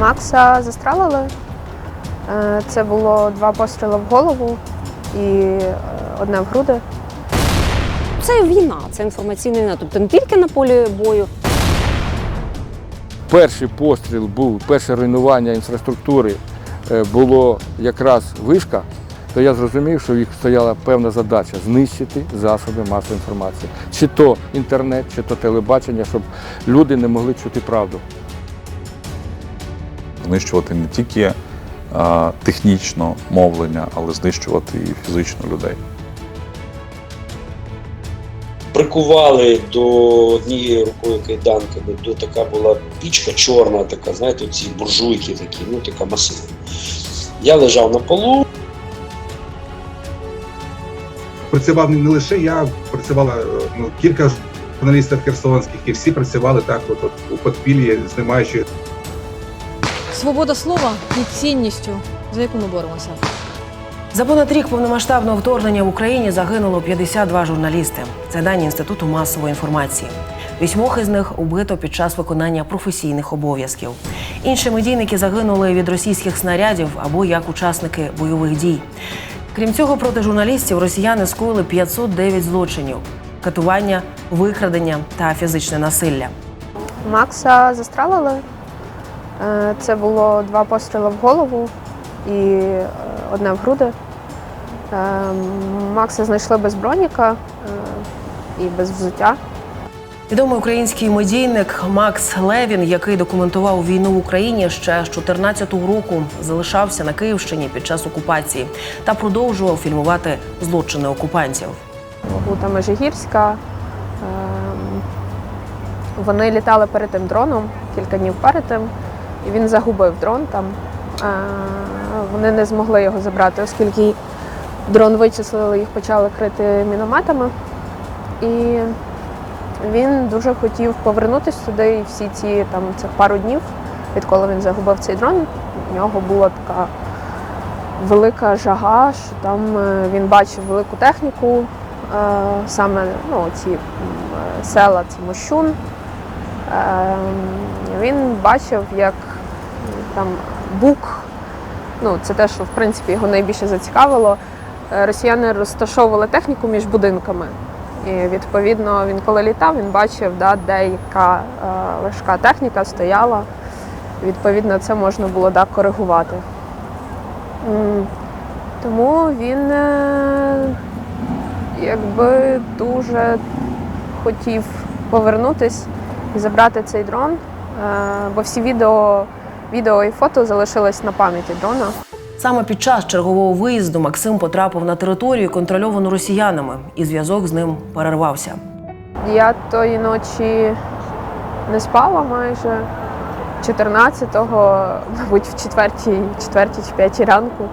Макса застрелили. Е, Це було два постріли в голову і е, одне в груди. Це війна, це інформаційна війна. Тобто не тільки на полі бою, Перший постріл був, перше руйнування інфраструктури е, було якраз вишка, то я зрозумів, що їх стояла певна задача знищити засоби масової інформації. Чи то інтернет, чи то телебачення, щоб люди не могли чути правду. Знищувати не тільки е, технічно мовлення, але знищувати і фізично людей. прикували до однією рукою кайданками, до така була пічка чорна, така, знаєте, ці буржуйки такі, ну така масивна. Я лежав на полу, працював не лише я, працювала е, ну, кілька журналістів херсонських, і всі працювали так, от, от у подпіллі, знімаючи Свобода слова є цінністю, за яку ми боремося. За понад рік повномасштабного вторгнення в Україні загинуло 52 журналісти. Це дані інституту масової інформації. Вісьмох із них убито під час виконання професійних обов'язків. Інші медійники загинули від російських снарядів або як учасники бойових дій. Крім цього, проти журналістів росіяни скоїли 509 злочинів: катування, викрадення та фізичне насилля. Макса застрелили. Е, Це було два постріли в голову і е, одне в груди. Е, Макса знайшли без броніка і без взуття. Відомий український медійник Макс Левін, який документував війну в Україні ще з 14-го року, залишався на Київщині під час окупації та продовжував фільмувати злочини окупантів. Бута Межигірська. Вони літали перед тим дроном кілька днів перед тим, і він загубив дрон там. Е, Вони не змогли його забрати, оскільки дрон вичислили, їх почали крити мінометами. І він дуже хотів повернутися туди, і всі ці там цих пару днів, відколи він загубив цей дрон, у нього була така велика жага, що там е, він бачив велику техніку, е, саме ну, ці села, це Мощун. Е, Він бачив, як там бук, ну це те, що в принципі його найбільше зацікавило. Е, Росіяни розташовували техніку між будинками. І відповідно він коли літав, він бачив, да, де яка е, важка техніка стояла. Відповідно, це можна було да, коригувати. Тому він е, якби дуже хотів повернутись і забрати цей дрон, е, бо всі відео, відео і фото залишились на пам'яті дрона. Саме під час чергового виїзду Максим потрапив на територію, контрольовану росіянами, і зв'язок з ним перервався. Я тої ночі не спала майже 14-го, мабуть, в четвертій, четвертій чи п'ятій ранку.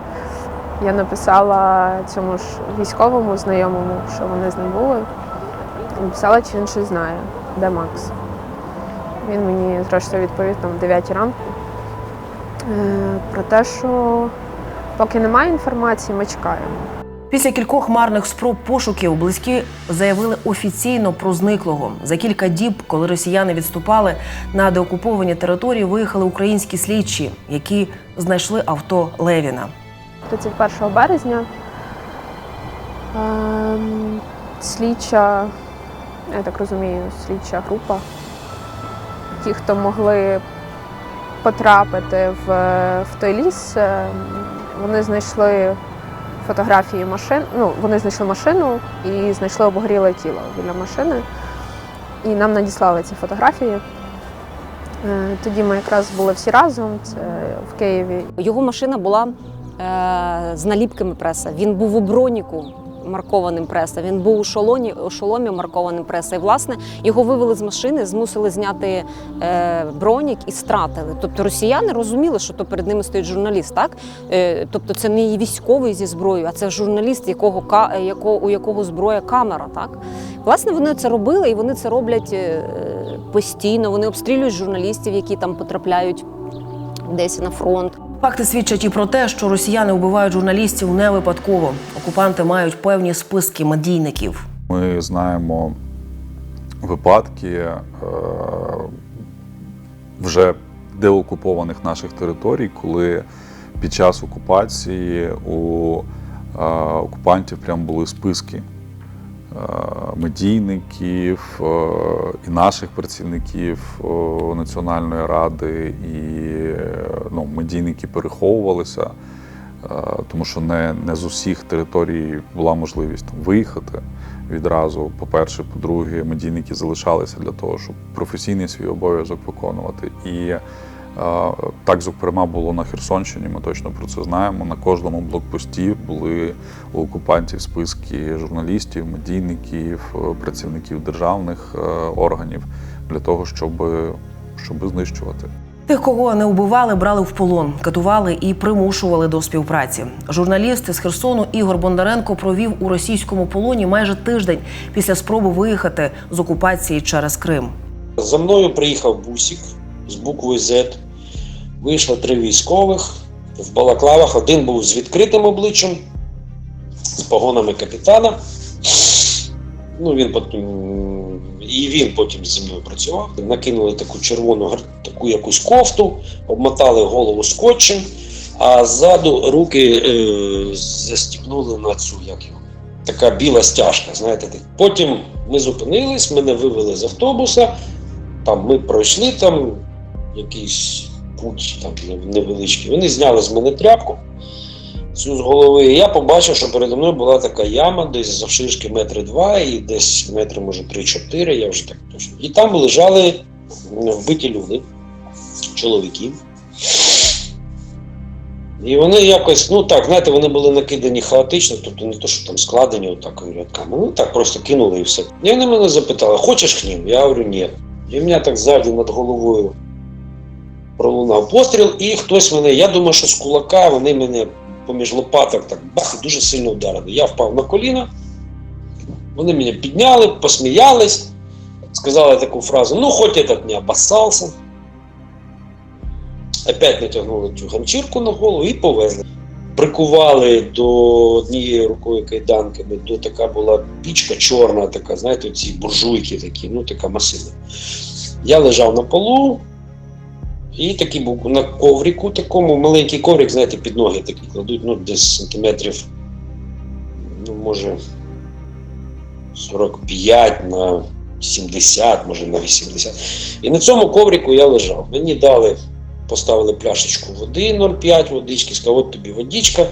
Я написала цьому ж військовому знайомому, що вони з ним були. Написала, чи він щось знає, де Макс. Він мені зрештою відповів там в 9 ранку про те, що поки немає інформації, ми чекаємо. Після кількох марних спроб пошуків близькі заявили офіційно про зниклого. За кілька діб, коли росіяни відступали на деокуповані території, виїхали українські слідчі, які знайшли авто Левіна. 31 березня ем, слідча, я так розумію, слідча група. Ті, хто могли потрапити в, в той ліс, ем, вони знайшли фотографії машин. Ну, вони знайшли машину і знайшли обгоріле тіло біля машини. І нам надіслали ці фотографії. Е, Тоді ми якраз були всі разом, це в Києві. його машина була е, з наліпками преса. Він був у броніку маркованим преса. Він був у шолоні, у шоломі маркованим преса. І власне його вивели з машини, змусили зняти е, бронік і стратили. Тобто росіяни розуміли, що то перед ними стоїть журналіст, так е, тобто це не військовий зі зброєю, а це журналіст, якого якого у якого зброя камера. Так власне вони це робили, і вони це роблять е, постійно. Вони обстрілюють журналістів, які там потрапляють десь на фронт. Факти свідчать і про те, що росіяни вбивають журналістів не випадково. Окупанти мають певні списки медійників. Ми знаємо випадки е, вже деокупованих наших територій, коли під час окупації у е, окупантів прям були списки е, медійників е, і наших працівників е, Національної ради, і ну, медійники переховувалися, е, тому що не, не з усіх територій була можливість там, виїхати відразу. По-перше, по-друге, медійники залишалися для того, щоб професійний свій обов'язок виконувати. І так, зокрема, було на Херсонщині. Ми точно про це знаємо. На кожному блокпості були у окупантів списки журналістів, медійників, е, працівників державних е, органів для того, щоб, щоб знищувати. Тих, кого не вбивали, брали в полон, катували і примушували до співпраці. Журналіст з Херсону Ігор Бондаренко провів у російському полоні майже тиждень після спроби виїхати з окупації через Крим. За мною приїхав бусик з буквою Z. Вийшло три військових в балаклавах. Один був з відкритим обличчям, з погонами капітана. Ну, він і він потім зі мною працював. Накинули таку червону таку якусь кофту, обмотали голову скотчем, а ззаду руки е, застіпнули на цю, як його. Така біла стяжка, знаєте. Потім ми зупинились, мене вивели з автобуса. Там ми пройшли там якийсь путь там невеличкий. Вони зняли з мене тряпку цю з голови. І я побачив, що передо мною була така яма, десь завширшки метри два і десь метри, може, три-чотири, я вже так точно. І там лежали вбиті люди, чоловіки. І вони якось, ну так, знаєте, вони були накидані хаотично, тобто не то, що там складені отак рядками. Ну так просто кинули і все. І вони мене запитали, хочеш хліб? Я говорю, ні. І мене так ззаді над головою пролунав постріл, і хтось мене, я думаю, що з кулака вони мене поміж лопаток так бах, дуже сильно вдарили. Я впав на коліна, вони мене підняли, посміялись, сказали таку фразу: ну, хоч этот не обоссался. Опять натягнули цю ганчірку на голову і повезли. Прикували до однією рукою кайданками, до така була пічка чорна, така, знаєте, ці буржуйки такі, ну така масивна. Я лежав на полу, і такий був на коврику, такому маленький коврик, знаєте, під ноги такі кладуть, ну, десь сантиметрів, ну, може, 45 на 70, може на 80. І на цьому коврику я лежав. Мені дали, поставили пляшечку води 0,5 водички, сказали, от тобі водичка.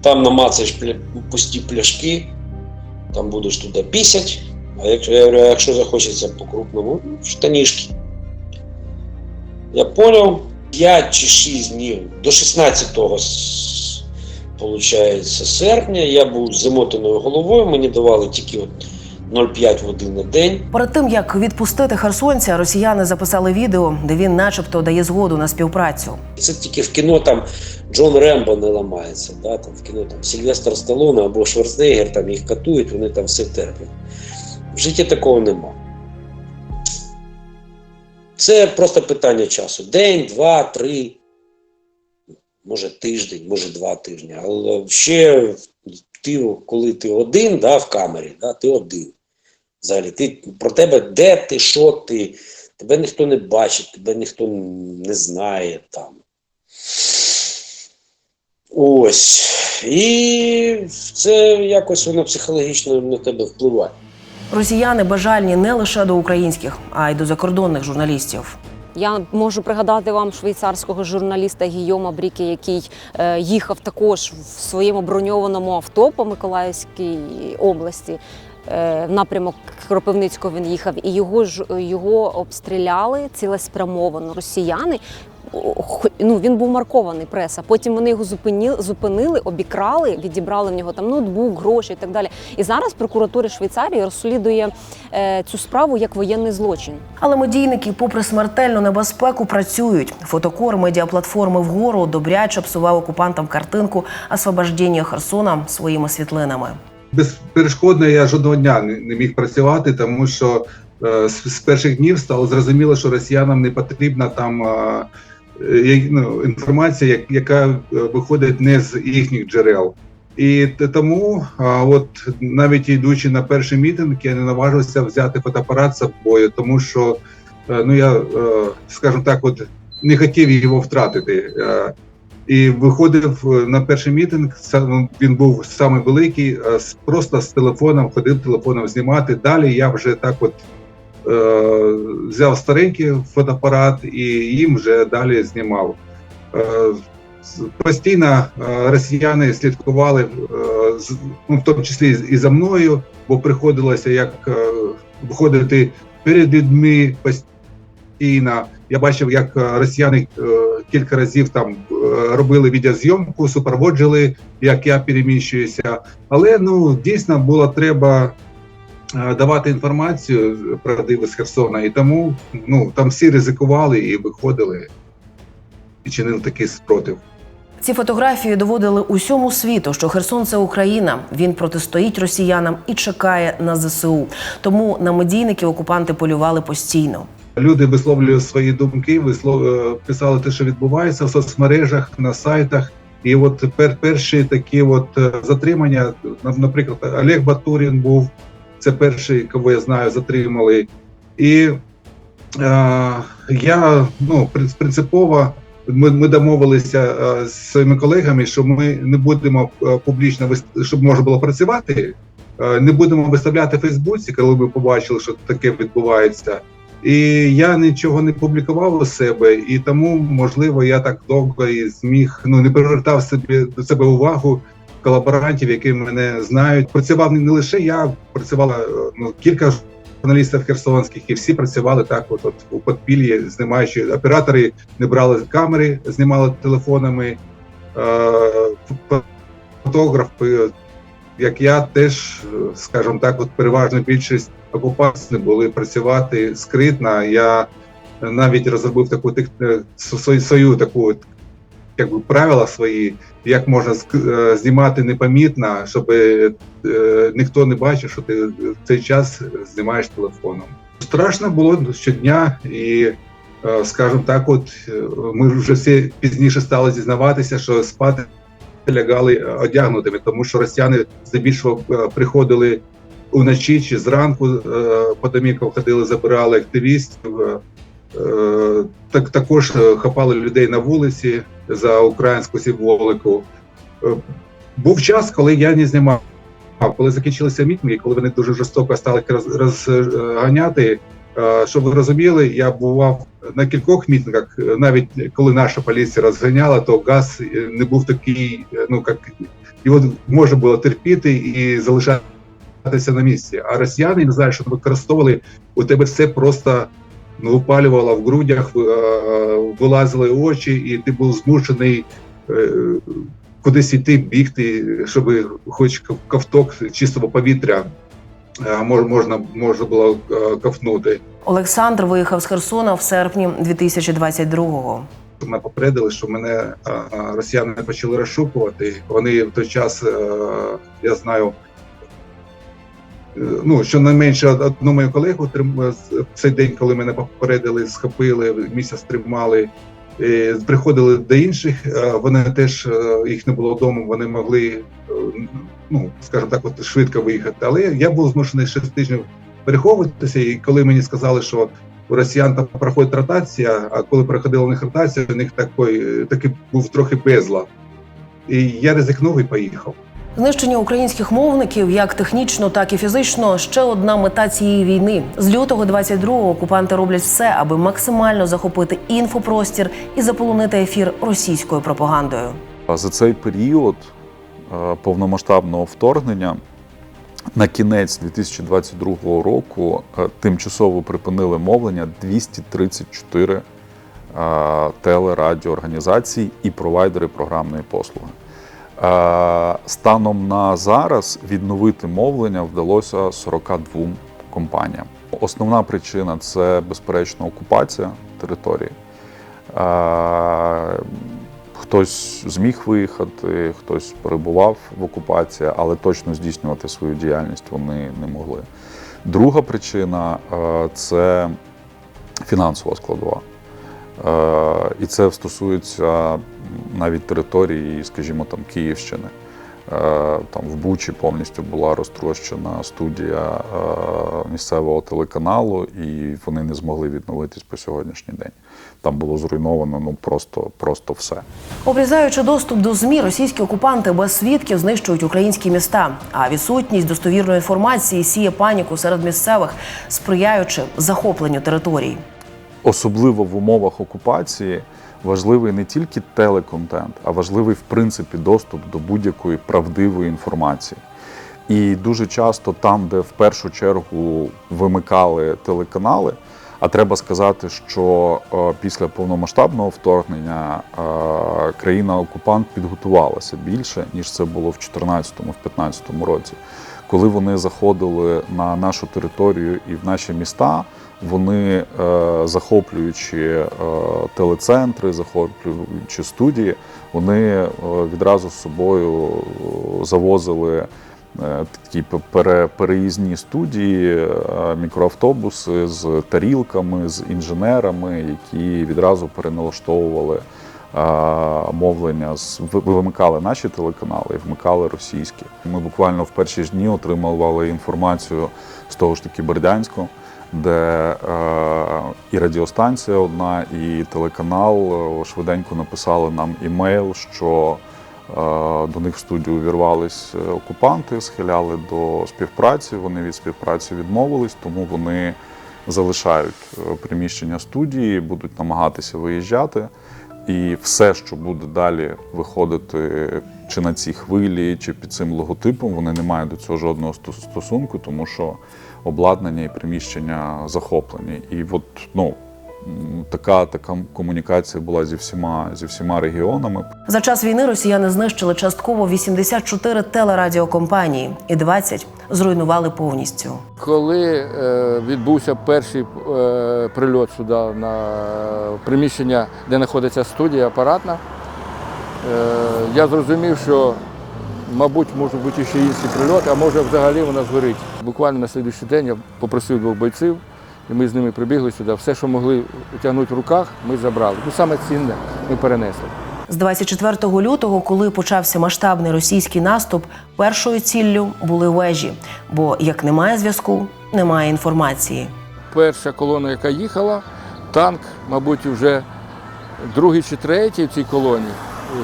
Там намацаєш пля... пусті пляшки, там будеш туди пісять. А якщо, я говорю, якщо захочеться по-крупному, ну, штанішки. Я понял, 5 чи 6 днів до 16-го получається, серпня я був з замотаною головою, мені давали тільки от 0,5 води на день. Перед тим як відпустити херсонця, росіяни записали відео, де він, начебто, дає згоду на співпрацю. Це тільки в кіно там Джон Рембо не ламається. Да? Там, в кіно там Сільвестр Сталоне або Шварценеггер, там їх катують, вони там все терплять. В житті такого нема. Це просто питання часу. День, два, три, може тиждень, може два тижні. Але ще ти, коли ти один да, в камері, да, ти один. Взагалі, ти про тебе де ти, що ти, тебе ніхто не бачить, тебе ніхто не знає там. Ось. І це якось воно психологічно на тебе впливає. Росіяни бажальні не лише до українських, а й до закордонних журналістів. Я можу пригадати вам швейцарського журналіста Гійома Бріке, який е, їхав також в своєму броньованому авто по Миколаївській області. Е, в напрямок Кропивницького він їхав, і його ж його обстріляли цілеспрямовано росіяни. Ну, він був маркований преса. Потім вони його зупиніли, зупинили, обікрали, відібрали в нього там ноутбук, гроші і так далі. І зараз прокуратура Швейцарії розслідує е, цю справу як воєнний злочин. Але медійники, попри смертельну небезпеку, працюють. Фотокор медіаплатформи вгору добряче псував окупантам картинку освобождення Херсона своїми світлинами. безперешкодно я жодного дня не, не міг працювати, тому що е, з, з перших днів стало зрозуміло, що росіянам не потрібна там е, ну, інформація, яка е, виходить не з їхніх джерел. І тому, от навіть йдучи на перший мітинг, я не наважився взяти фотоапарат з собою, тому що е, ну я, е, скажімо так, от не хотів його втратити. Е, І виходив е, на перший мітинг. Він був самий великий, е, просто з телефоном, ходив телефоном знімати. Далі я вже так от е, взяв старенький фотоапарат і їм вже далі знімав. Е, Постійно е, росіяни слідкували, е, ну, в тому числі і за мною, бо приходилося як е, виходити перед людьми постійно. Я бачив, як е, росіяни е, кілька разів там е, робили відеозйомку, супроводжували, як я переміщуюся. Але ну дійсно було треба е, давати інформацію правдиву з Херсона, і тому ну там всі ризикували і виходили і чинили такий спротив. Ці фотографії доводили усьому світу, що Херсон це Україна. Він протистоїть росіянам і чекає на ЗСУ. Тому на медійників окупанти полювали постійно. Люди висловлювали свої думки, вислов... е, писали те, що відбувається в соцмережах, на сайтах. І от пер... перші такі от е, затримання, на- наприклад, Олег Батурін був це перший, кого я знаю, затримали. І е, я ну, принципово ми, ми домовилися е, з своїми колегами, що ми не будемо е, публічно щоб можна було працювати. е, Не будемо виставляти в Фейсбуці, коли ми побачили, що таке відбувається. І я нічого не публікував у себе, і тому, можливо, я так довго і зміг ну не привертав собі до себе увагу колаборантів, які мене знають. Працював не лише я, працювала е, ну кілька журналістів херсонських, і всі працювали так. От, от у подпіллі, знімаючи оператори не брали камери, знімали телефонами. Е, фотографи, як я, теж, скажімо так, от переважна більшість окупації були працювати скритно. Я навіть розробив таку е, свою, таку якби правила свої, як можна е, знімати непомітно, щоб е, ніхто не бачив, що ти в цей час знімаєш телефоном. Страшно було щодня, і, е, скажімо так, от е, ми вже всі пізніше стали дізнаватися, що спати лягали е, одягнутими, тому що росіяни здебільшого приходили уночі чи зранку по домівкам ходили, забирали активістів. Е, Так також е, хапали людей на вулиці за українську символику. Е, Був час, коли я не знімав. Коли закінчилися мітинги, коли вони дуже жорстоко стали роз- розганяти, щоб ви розуміли, я бував на кількох мітингах, навіть коли наша поліція розганяла, то газ не був такий, ну як його можна було терпіти і залишатися на місці. А росіяни не знаю, що використовували у тебе все просто ну, упалювало в грудях, е, вилазили очі, і ти був змушений. е, Кудись йти, бігти, щоб хоч ковток чистого повітря е, можна, можна було ковтнути. Олександр виїхав з Херсона в серпні 2022-го. Мене попередили, що мене росіяни почали розшукувати. Вони в той час, я знаю, ну щонайменше одну мою колегу в цей день, коли мене попередили, схопили, місяць тримали. Е, Приходили до інших, е, вони теж е, їх не було вдома, вони могли, е, ну скажімо так, от швидко виїхати. Але я був змушений 6 тижнів переховуватися, і коли мені сказали, що у росіян там проходить ротація, а коли проходила у них ротація, у них такий, такий був трохи безлад. І я ризикнув і поїхав. Знищення українських мовників як технічно, так і фізично ще одна мета цієї війни. З лютого 22-го окупанти роблять все, аби максимально захопити інфопростір і заполонити ефір російською пропагандою. За цей період е, повномасштабного вторгнення на кінець 2022 року е, тимчасово припинили мовлення 234 е, телерадіоорганізацій і провайдери програмної послуги. Е, Станом на зараз відновити мовлення вдалося 42 компаніям. Основна причина це безперечно окупація території. Е, Хтось зміг виїхати, хтось перебував в окупації, але точно здійснювати свою діяльність вони не могли. Друга причина е, це фінансова складова. І це стосується навіть території, скажімо, там Київщини. Там в Бучі повністю була розтрощена студія е, місцевого телеканалу, і вони не змогли відновитись по сьогоднішній день. Там було зруйновано ну просто, просто все. Обрізаючи доступ до ЗМІ, російські окупанти без свідків знищують українські міста. А відсутність достовірної інформації сіє паніку серед місцевих, сприяючи захопленню територій. особливо в умовах окупації, важливий не тільки телеконтент, а важливий в принципі доступ до будь-якої правдивої інформації. І дуже часто там, де в першу чергу вимикали телеканали, а треба сказати, що е, після повномасштабного вторгнення е, країна-окупант підготувалася більше, ніж це було в 2014-2015 році. Коли вони заходили на нашу територію і в наші міста, вони, е, захоплюючи е, телецентри, захоплюючи студії, вони е, відразу з собою завозили такі пе- пере- переїзні студії, мікроавтобуси з тарілками, з інженерами, які відразу переналаштовували мовлення, вимикали наші телеканали і вмикали російські. Ми буквально в перші ж дні отримували інформацію з того ж таки Бердянську, де е, і радіостанція одна, і телеканал е, швиденько написали нам імейл, що е, до них в студію увірвались окупанти, схиляли до співпраці. Вони від співпраці відмовились, тому вони залишають приміщення студії, будуть намагатися виїжджати. І все, що буде далі виходити чи на цій хвилі, чи під цим логотипом, вони не мають до цього жодного стосунку, тому що обладнання і приміщення захоплені. І от ну, така, така комунікація була зі всіма, зі всіма регіонами. За час війни росіяни знищили частково 84 телерадіокомпанії і 20 зруйнували повністю. Коли е, відбувся перший е, прильот сюди на приміщення, де знаходиться студія апаратна, е, я зрозумів, що, мабуть, можуть бути ще інші прильоти, а може взагалі вона згорить. Буквально на слідуючий день я попросив двох бойців, і ми з ними прибігли сюди. Все, що могли тягнути в руках, ми забрали. Ну, саме цінне ми перенесли. З 24 лютого, коли почався масштабний російський наступ, першою ціллю були вежі. Бо як немає зв'язку, немає інформації. перша колона, яка їхала, танк, мабуть, вже другий чи третій в цій колоні,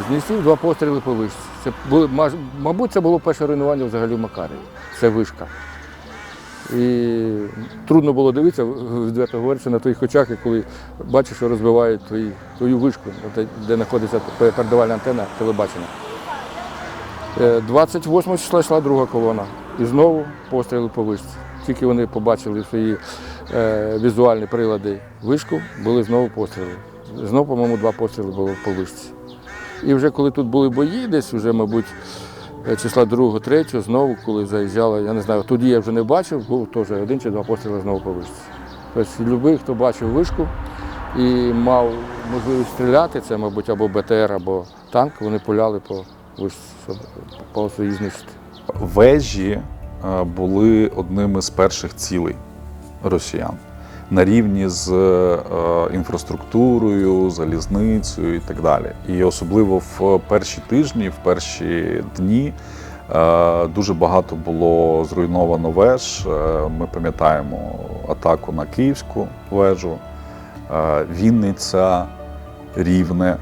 знісів два постріли по вишці. Це були, мабуть, це було перше руйнування взагалі в Макарі. Це вишка. І трудно було дивитися, відверто говорячи, на твоїх очах, коли бачиш, що розбивають твої, твою вишку, де- знаходиться передавальна антенна телебачення. Е, 28 числа йшла друга колона. І знову постріли по вишці. Тільки вони побачили свої е, візуальні прилади вишку, були знову постріли. Знову, по-моєму, два постріли було по вишці. І вже коли тут були бої, десь вже, мабуть, е, числа 2 3 знову, коли заїжджали, я не знаю, тоді я вже не бачив, був теж один чи два постріли знову по вишці. Тобто будь-який, хто бачив вишку і мав можливість стріляти, це, мабуть, або БТР, або танк, вони пуляли по вишці, по знищити. Вежі е, були одними з перших цілей росіян на рівні з е, інфраструктурою, залізницею і так далі. І особливо в перші тижні, в перші дні е, дуже багато було зруйновано веж. Е, Ми пам'ятаємо атаку на Київську вежу, Вінниця, Рівне.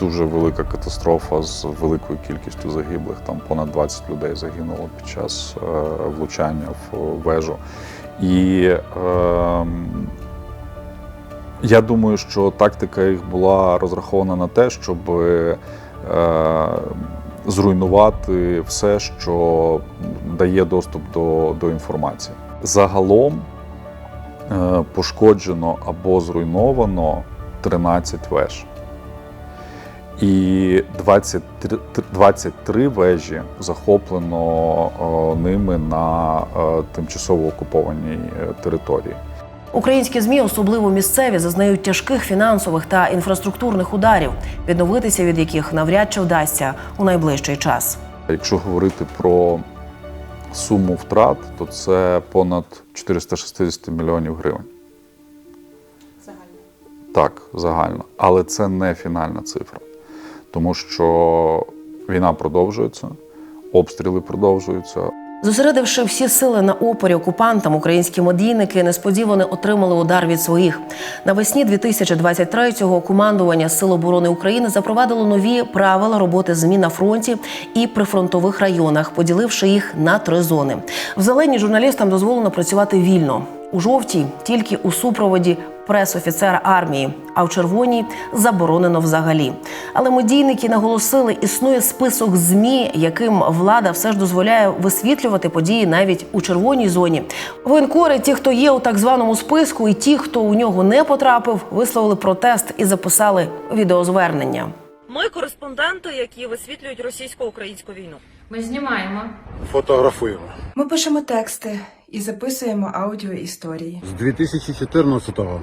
Дуже велика катастрофа з великою кількістю загиблих. Там понад 20 людей загинуло під час влучання в вежу. І е, я думаю, що тактика їх була розрахована на те, щоб е, зруйнувати все, що дає доступ до, до інформації. Загалом е, пошкоджено або зруйновано 13 веж. І 23, 23 вежі захоплено о, ними на е, тимчасово окупованій е, території. Українські змі, особливо місцеві, зазнають тяжких фінансових та інфраструктурних ударів, відновитися від яких навряд чи вдасться у найближчий час. Якщо говорити про суму втрат, то це понад 460 мільйонів гривень. Так, загально. Але це не фінальна цифра. Тому що Війна продовжується, обстріли продовжуються. Зосередивши всі сили на опорі окупантам, українські медійники несподівано отримали удар від своїх. Навесні 2023-го командування Сил оборони України запровадило нові правила роботи ЗМІ на фронті і прифронтових районах, поділивши їх на три зони. В зеленій журналістам дозволено працювати вільно. У жовтій тільки у супроводі прес-офіцера армії, а в червоній заборонено взагалі. Але медійники наголосили, існує список змі, яким влада все ж дозволяє висвітлювати події навіть у червоній зоні. Воєнкори, ті, хто є у так званому списку, і ті, хто у нього не потрапив, висловили протест і записали відеозвернення. Ми кореспонденти, які висвітлюють російсько-українську війну. Ми знімаємо. Фотографуємо. Ми пишемо тексти і записуємо аудіо історії. З 2014-го,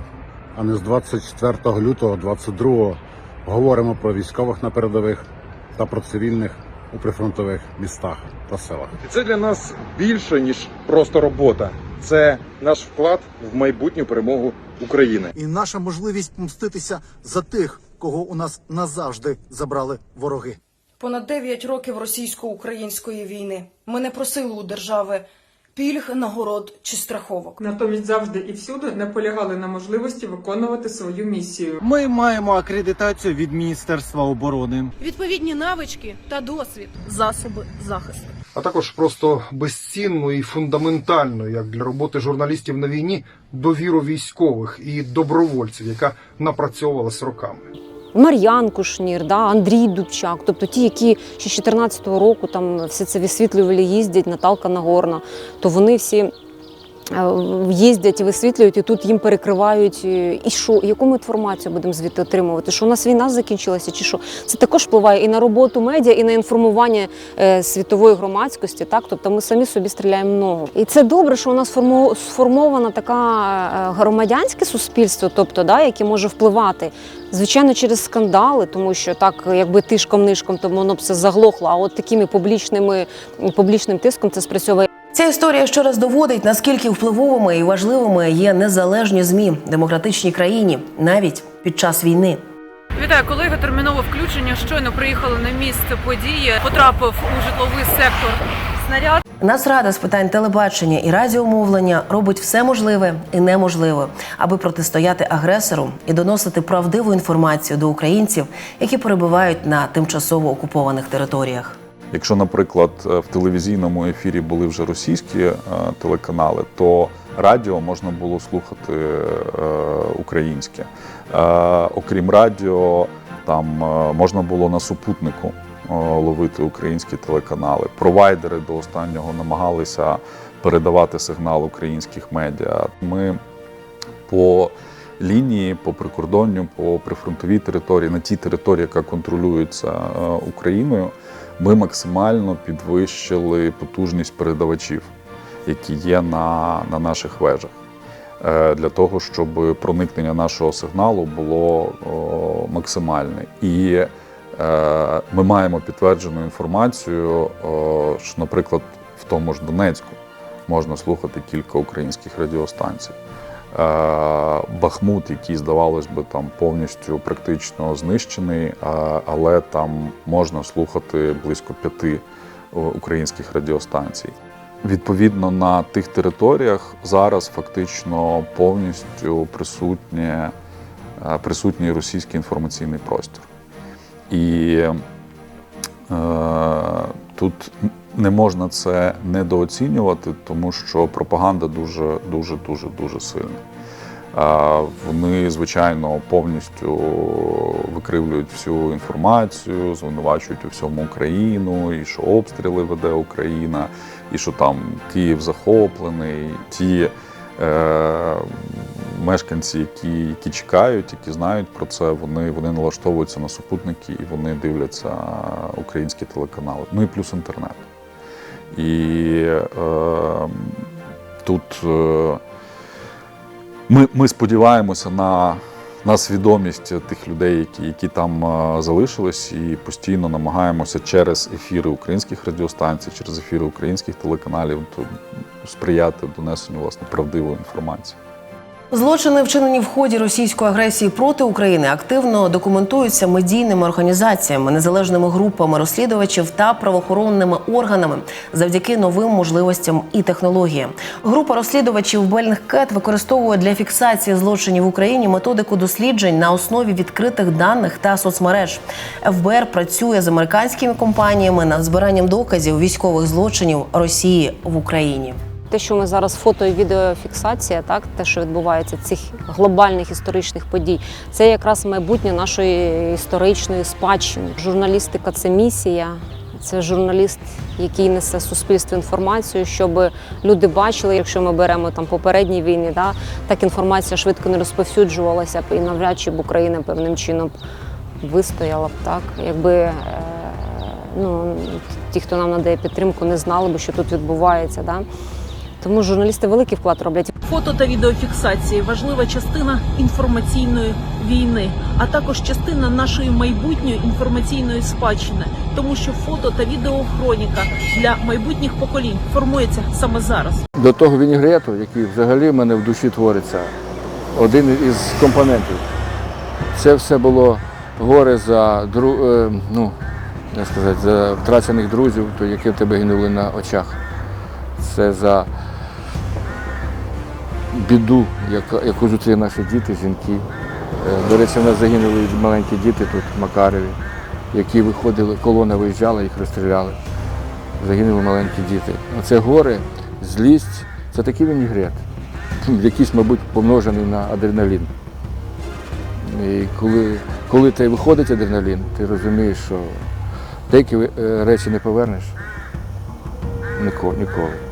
а не з 24 лютого 22-го говоримо про військових на передових та про цивільних у прифронтових містах та селах. Це для нас більше ніж просто робота. Це наш вклад в майбутню перемогу України. І наша можливість помститися за тих, кого у нас назавжди забрали вороги. Понад 9 років російсько-української війни. Ми не просили у держави пільг, нагород чи страховок. Натомість завжди і всюди наполягали на можливості виконувати свою місію. Ми маємо акредитацію від Міністерства оборони. Відповідні навички та досвід, засоби захисту. А також просто безцінну і фундаментальну, як для роботи журналістів на війні, довіру військових і добровольців, яка напрацьовувалась роками. Мар'ян Кушнір, да, Андрій Дубчак, тобто ті, які ще з 14-го року там все це висвітлювали, їздять, Наталка Нагорна, то вони всі їздять і висвітлюють, і тут їм перекривають. І що, яку ми інформацію будемо звідти отримувати? Що у нас війна закінчилася, чи що? Це також впливає і на роботу медіа, і на інформування е, світової громадськості. Так, тобто ми самі собі стріляємо ногу. І це добре, що у нас сформована така е, громадянське суспільство, тобто, да, яке може впливати. Звичайно, через скандали, тому що так, якби тишком-нишком, то воно б все заглохло. А от такими публічними публічним тиском це спрацьовує. Ця історія ще раз доводить, наскільки впливовими і важливими є незалежні змі в демократичній країні, навіть під час війни. Вітаю, колеги. Термінове включення. Щойно приїхали на місце події. Потрапив у житловий сектор снаряд. Нацрада з питань телебачення і радіомовлення робить все можливе і неможливе, аби протистояти агресору і доносити правдиву інформацію до українців, які перебувають на тимчасово окупованих територіях. Якщо, наприклад, е, в телевізійному ефірі були вже російські е, телеканали, то радіо можна було слухати е, українське. Окрім радіо, там можна було на супутнику ловити українські телеканали. Провайдери до останнього намагалися передавати сигнал українських медіа. Ми по лінії, по прикордонню, по прифронтовій території, на тій території, яка контролюється Україною, ми максимально підвищили потужність передавачів, які є на, на наших вежах. е, Для того, щоб проникнення нашого сигналу було о, максимальне. І е, ми маємо підтверджену інформацію, о, що, наприклад, в тому ж Донецьку можна слухати кілька українських радіостанцій. Е, Бахмут, який, здавалось би, там повністю практично знищений, е, але там можна слухати близько п'яти е, українських радіостанцій. Відповідно, на тих територіях зараз фактично повністю присутнє, присутній російський інформаційний простір. І е, тут не можна це недооцінювати, тому що пропаганда дуже, дуже, дуже, дуже сильна. Вони, звичайно, повністю викривлюють всю інформацію, звинувачують у всьому Україну, і що обстріли веде Україна, і що там Київ захоплений. Ті е, мешканці, які, які чекають, які знають про це, вони, вони налаштовуються на супутники і вони дивляться українські телеканали. Ну і плюс інтернет. І е, тут е, ми, ми сподіваємося на, на свідомість тих людей, які, які там е, залишились, і постійно намагаємося через ефіри українських радіостанцій, через ефіри українських телеканалів то, сприяти донесенню власне правдивої інформації. Злочини, вчинені в ході російської агресії проти України, активно документуються медійними організаціями, незалежними групами розслідувачів та правоохоронними органами завдяки новим можливостям і технологіям. Група розслідувачів Бельнгкет використовує для фіксації злочинів в Україні методику досліджень на основі відкритих даних та соцмереж. ФБР працює з американськими компаніями над збиранням доказів військових злочинів Росії в Україні. Те, що ми зараз фото і відеофіксація, так те, що відбувається цих глобальних історичних подій, це якраз майбутнє нашої історичної спадщини. Журналістика це місія. Це журналіст, який несе суспільству інформацію, щоб люди бачили, якщо ми беремо там попередні війни, да, так інформація швидко не розповсюджувалася і навряд чи б Україна певним чином вистояла б так, якби е, ну, ті, хто нам надає підтримку, не знали б, що тут відбувається. Да. Тому журналісти великий вклад роблять. Фото та відеофіксації важлива частина інформаційної війни, а також частина нашої майбутньої інформаційної спадщини, тому що фото та відеохроніка для майбутніх поколінь формується саме зараз. До того вінігрету, який взагалі в мене в душі твориться, один із компонентів. Це все було горе за дру... е, ну, як сказати, за втрачених друзів, то які в тебе гинули на очах. Це за біду, яку зустріли наші діти, жінки. Е, До речі, в нас загинули маленькі діти тут, в Макареві, які виходили, колона виїжджала, їх розстріляли. Загинули маленькі діти. Оце горе, злість це такий вінігрет, якийсь, мабуть, помножений на адреналін. І коли, коли ти виходить адреналін, ти розумієш, що деякі е, речі не повернеш ніколи.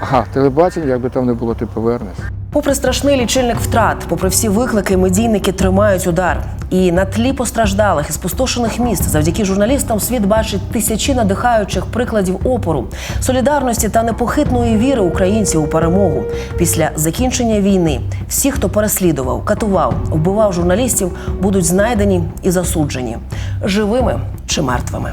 Ага, телебачення, як би там не було, ти повернеш. Попри страшний лічильник втрат, попри всі виклики, медійники тримають удар. І на тлі постраждалих і спустошених міст завдяки журналістам світ бачить тисячі надихаючих прикладів опору, солідарності та непохитної віри українців у перемогу. Після закінчення війни всі, хто переслідував, катував, вбивав журналістів, будуть знайдені і засуджені живими чи мертвими.